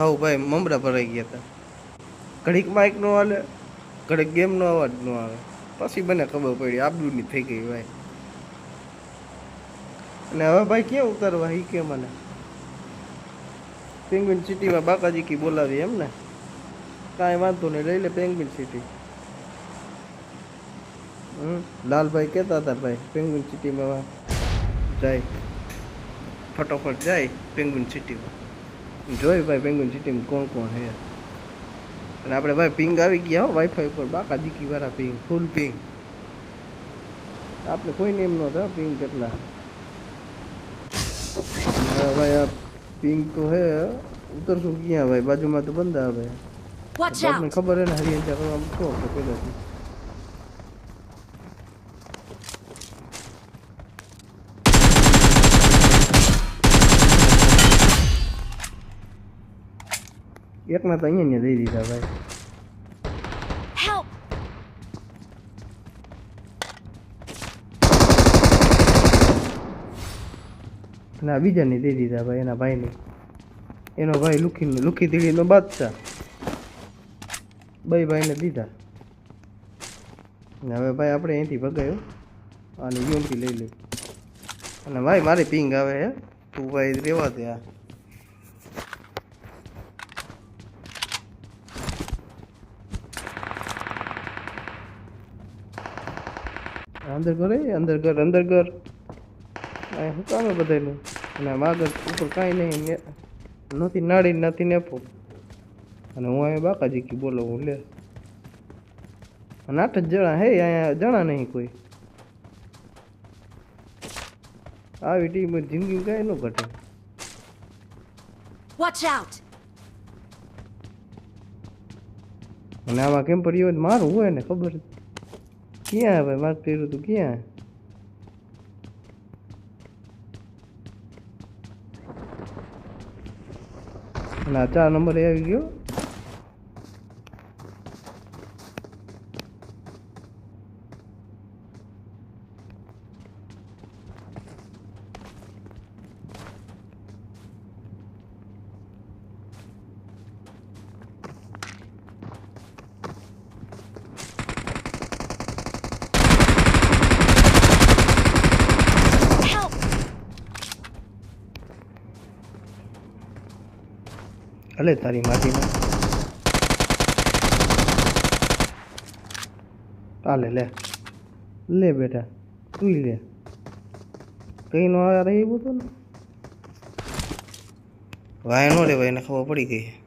How ભાઈ મમરા ભરાઈ ગયા હતા. ઘડીક માઇક નો હાલે, ઘડીક ગેમ નો અવાજ નો આવે. પછી મને ખબર પડી, આબરૂની થઈ ગઈ ભાઈ. અને હવે ભાઈ ક્યાં ઉતારવા? એ કે મને. પેંગ્વિન સિટીમાં બાકાજી કી બોલાવી એમ ને કાંઈ વાંધો નહીં, લઈ લે પેંગ્વિન સિટી લાલભાઈ કહેતા હતા ભાઈ પેંગ્વિન સિટીમાં જાય. ફટોફટ જાય પેંગ્વિન સિટીમાં જોઈ ભાઈ પેંગ્વિન સિટીમાં કોણ કોણ છે? અને આપણે ભાઈ પિંગ આવી ગયા હો વાઈફાઈ ઉપર બાકા દીકી વાળા પિંગ ફૂલ પિંગ આપણે કોઈને એમ નહોતા પિંગ કેટલા? ભાઈ આ પિંગ તો હે ઉતરશું ક્યાં ભાઈ? બાજુમાં તો બંધ આવે! ખબર હે ને હરિયંજા કરવા આપણે પહેલાથી એકના તો અહીંયા દઈ દીધા ભાઈ! અને આ બીજાને દઈ દીધા ભાઈ એના ભાઈને. એનો ભાઈ લુખી લુખી દીડીનો બાદશાહ. બે ભાઈને દીધા. અને હવે ભાઈ આપણે અહીંથી ભગાયો અને યુમથી લઈ લઈ અને ભાઈ મારી પિંગ આવે હે. તું ભાઈ રેવા દે આ. અંદર ઘર અંદર ઘર અંદર ઘર અહીંયા શું કામ હે બધાયનું? અને આગળ ઉપર કાંઈ નહીં નથી નાડી નથી નેપો. અને હું અહીંયા બાકાજી કી બોલો હું લે. અને આઠ જ જણા હે અહીંયા જણા નહીં કોઈ. આવી ટીમ જિંદગી કાંઈ ન ઘટે. વોચ આઉટ અને આમાં કેમ પડી હોય મારું હોય ને ખબર જ. ક્યાં ભાઈ મારે કર્યું તું ક્યાં અને આ ચાર નંબર આવી ગયો હલે તારી માટીમાં તાલે લે. લે બેટા, તું લે. કઈ નો આ રહી બધું ને? વાય નો રે ભાઈ એને ખબર પડી ગઈ.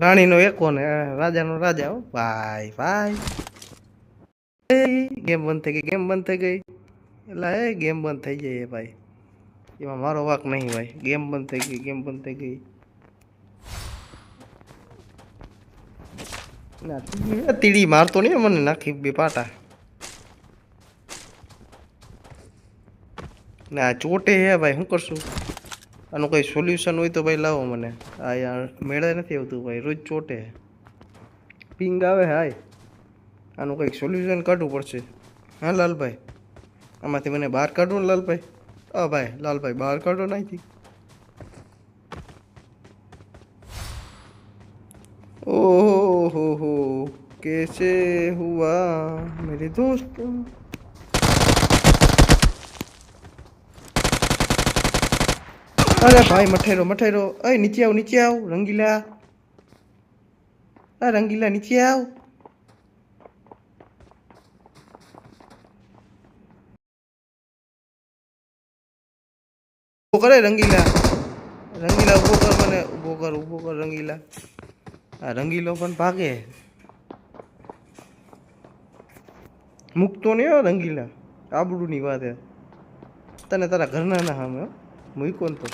રાણીનો એકો ને રાજાનો રાજા હો. ભાઈ ભાઈ. ગેમ બંધ થઈ ગઈ, ગેમ બંધ થઈ ગઈ. એટલે એ ગેમ બંધ થઈ જાય ભાઈ. એમાં મારો વાક નહીં ભાઈ. ગેમ બંધ થઈ ગઈ, ગેમ બંધ થઈ ગઈ. ના, તીડી મારતો નહીં મને નાખી બે પાટા. ના ચોટે હે ભાઈ શું કરશું? આનું કંઈ સોલ્યુશન હોય તો ભાઈ લાવો મને. આ યાર મેળે નથી આવતું ભાઈ, રોજ ચોટે. પિંગ આવે, હાય. આનું કંઈક સોલ્યુશન કાઢવું પડશે. હા, લાલભાઈ? આમાંથી મને બહાર કાઢો ને, લાલભાઈ. હા ભાઈ, લાલભાઈ, બહાર કાઢો નાથી ઓહો, હો હો. કેસે હુઆ, મેરે દોસ્તો? અરે ભાઈ, મઠેરો મઠેરો. અય, નીચે આવ નીચે આવ, રંગીલા. આ રંગીલા, નીચે આવ. કરે રંગીલા. રંગીલા ઊભો કર મને, ઊભો કર ઊભો કર, રંગીલા. આ રંગીલો પણ ભાગે. મૂકતો નહીં રંગીલા રંગીલા. ની વાત. હે તને તારા ઘરના ના સામે. મૂક્યો ને તો.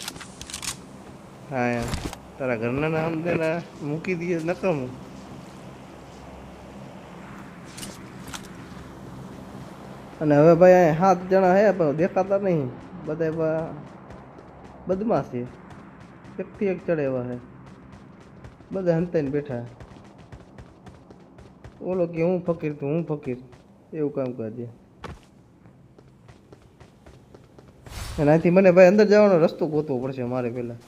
હા તારા ઘરના નામ દેના મૂકી દઈએ નકામું અને હવે ભાઈ અહીંયા સાત જણા હે, પણ દેખાતા નહીં. બધા બદમાશ છે. એકથી એક ચડે એવા છે બધા હંતાઈને બેઠા ઓલો કે હું ફકીર તો હું ફકીર. એવું કામ કરજે. એનાથી મને ભાઈ અંદર જવાનો રસ્તો ગોતવો પડશે મારે પહેલાં.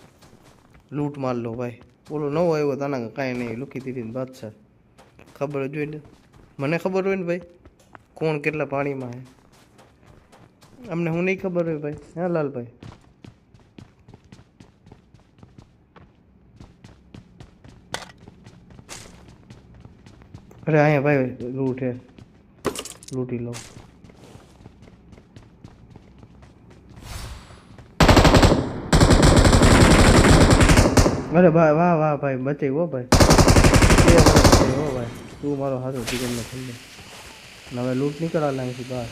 લૂંટ માર લો ભાઈ. ઓલો નવો આવ્યો તાના કાંઈ નહીં લુકી દીધી બાદશાહ. ખબર જોઈ લે મને ખબર હોય ને ભાઈ, કોણ કેટલા પાણીમાં હે. અમને હું નહીં ખબર હોય ભાઈ. હા, લાલભાઈ. અરે અહીંયા ભાઈ, લૂંટ હે. લૂંટી લો અરે ભાઈ, વાહ વાહ, ભાઈ, બચી હો ભાઈ. હો ભાઈ. તું મારો હાથો ચિકન ને થઈ ને હવે લૂંટ નીકળવા લાગી બહાર.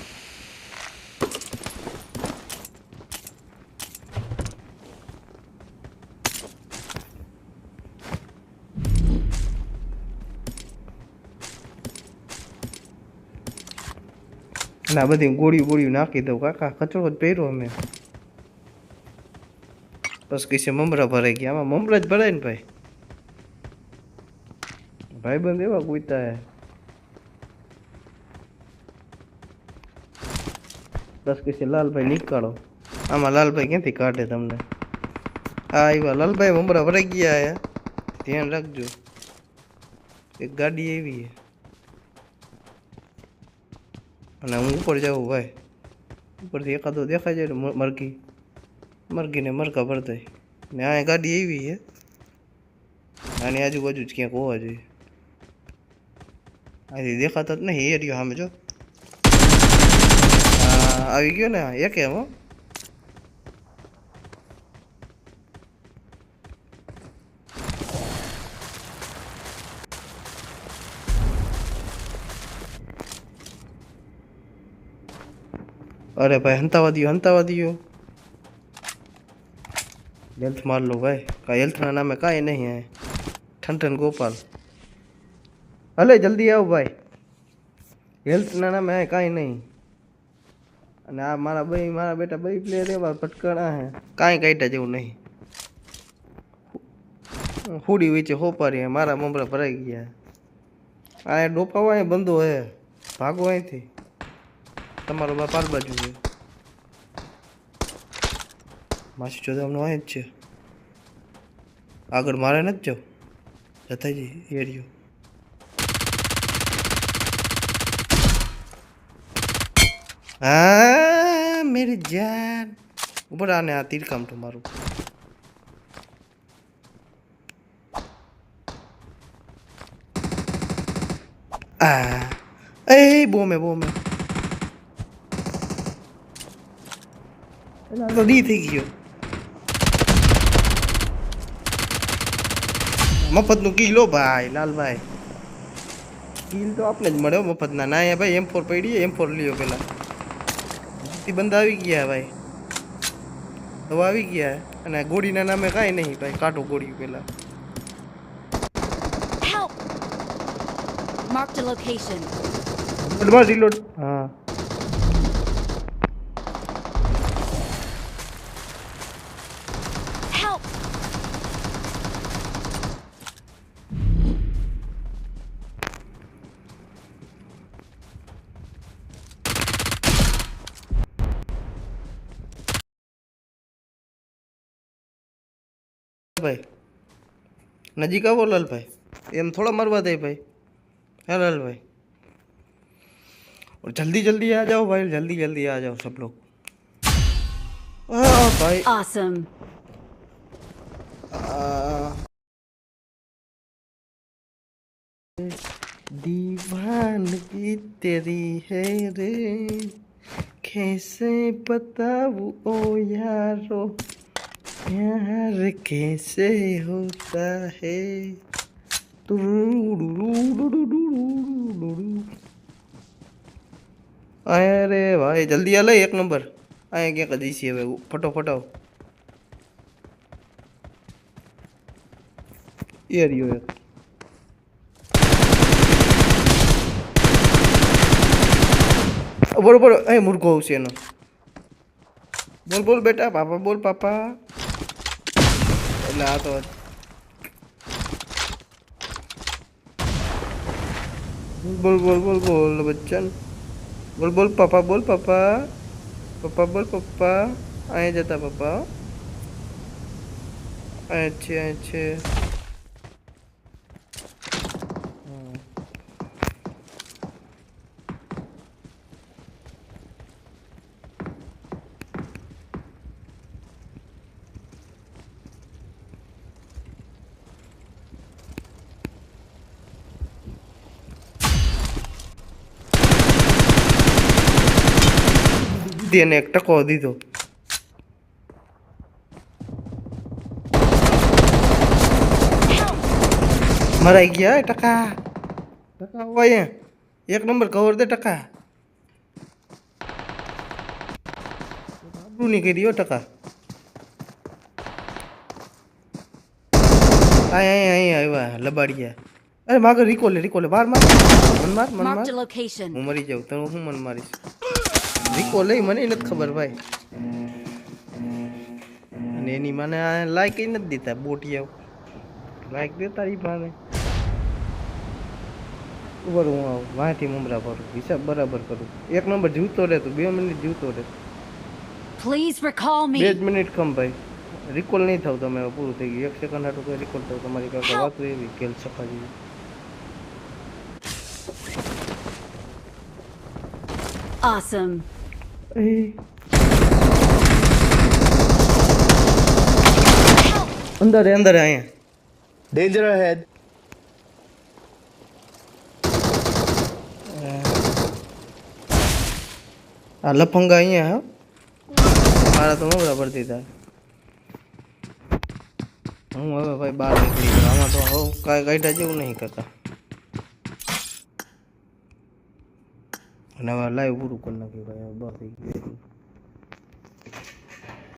ના બધી ગોળીઓ ગોળીઓ નાખી દઉં કાકા. કચરો જ પહેર્યો અમે. બસ કઈ મમરા ભરાઈ ગયા. આમાં મમરા જ ભરાય ને ભાઈ? ભાઈબંધ એવા કૂતા હે. બસ કઈ લાલભાઈ નીકાળો. આમાં લાલભાઈ ક્યાંથી કાઢે તમને? હા એવા લાલભાઈ મમરા ભરાઈ ગયા હે. ધ્યાન રાખજો. એક ગાડી એવી હે. અને હું ઉપર જાઉં ભાઈ. ઉપરથી એકાદો દેખાય જાય ને મ- મરઘી. મરઘીને મરઘા ભરતાય. ને આ ગાડી આવી છે. આની આજુબાજુ જ ક્યાંક હોવા જોઈએ. આથી દેખાતા જ નહીં એ રહ્યો સામે, જો. આવી ગયો ને એક એમ અરે ભાઈ હંતાવા દ્યો मार लो હેલ્થ का हेल्थ ભાઈ કાંઈ હેલ્થના નામે કાંઈ નહીં है? ઠન ઠન ગોપાલ હલે જલ્દી आओ ભાઈ હેલ્થના નામે મેં કાંઈ નહીં અને આ મારા ભાઈ મારા બેટા ભાઈ પ્લેયર એવા પટકણા હે કાંઈ કાઢ્યા જેવું નહીં હુડી વેચે હોપારી મારા મમરા ભરાઈ ગયા આ ડોપાવા બંધો હે ભાગો અહીંથી તમારો બાપ બાજુ છે. માસી ચોદામનો અમને અહીં જ છે. આગળ મારે નથી જાવ. જતાજી એરિયો હા મેરી જાન. ઉપર આને આ તીર કામ તો મારું. આ એ બોમે બોમે. તો દી થઈ ગયો. મફતનું કિલો ભાઈ લાલભાઈ કિલ તો આપણે જ મળ્યો મફતના. ના અહીંયા ભાઈ એમ ફોર પડી એમ ફોર લ્યો પેલા. બંધ આવી ગયા ભાઈ. હવે આવી ગયા. અને ગોળીના નામે કાંઈ નહીં ભાઈ કાઢો ગોળી પેલા. Location. રીલોડ રીલોડ હા. ભાઈ નજીક આવો લાલભાઈ એમ થોડા મારવા દે ભાઈ હા लालभाई और जल्दी जल्दी आ जाओ भाई जल्दी जल्दी आ जाओ सब लोग आ, भाई Awesome. आ, दीवानगी तेरी है रे कैसे बताऊं ओ यारो प्यार कैसे होता है અરે ભાઈ જલ્દી આ લઈ એક નંબર અહીંયા ક્યાંક જઈ છીએ હવે ફટોફટ આવ એ રહ્યો એક બરોબર અહીં મૂર્ખો આવશે એનો બોલ બોલ બેટા પાપા બોલ પાપા लगा तो बोल बोल बोल बोल बच्चन बोल बोल पापा बोल पापा पापा बोल पापा आए जाता पापा अच्छे अच्छे હમ. તેને એક ટકો દીધો. મરાઈ ગયા ટકા. ટકા હોય એક નંબર કવર દે ટકા. નહીં કરી ટકા. અહીંયા અહીંયા અહીં આવ્યા લબાડ્યા અરે માગર રિકોલે રિકોલે માર. મન માર મન માર. હું મરી જાઉં તો હું મન મારીશ. રીકો લઈ મને નથી ખબર ભાઈ. અને એની મને લાઈક નથી દેતા બોટિયા લાઈક દે તારી ભાને ઉપર હું આવું વાંથી મમરા ભરું હિસાબ બરાબર કરું. એક નંબર જીવતો રહે તું બે મિનિટ જીવતો રહે. પ્લીઝ રિકોલ મી બે જ મિનિટ કમ ભાઈ. રિકોલ નહીં થાવ તમે પૂરું થઈ ગયું. એક સેકન્ડ હાટું કોઈ રિકોલ થાવ તમારી કાંઈ વાત એવી કેલ સફા જેવી Awesome. એ. અંદર હે, અંદર હે, અહીંયા Danger ahead. આ લફંગા અહીંયા હા મારા તો મગરા પડતી હતા હું હવે ભાઈ બહાર નીકળી ગયો આમાં તો હવે કાંઈ કાઢ્યા જેવું નહીં કાકા અને લાઈવ પૂરું કરી નાખ્યું ભાઈ બસ થઈ ગયું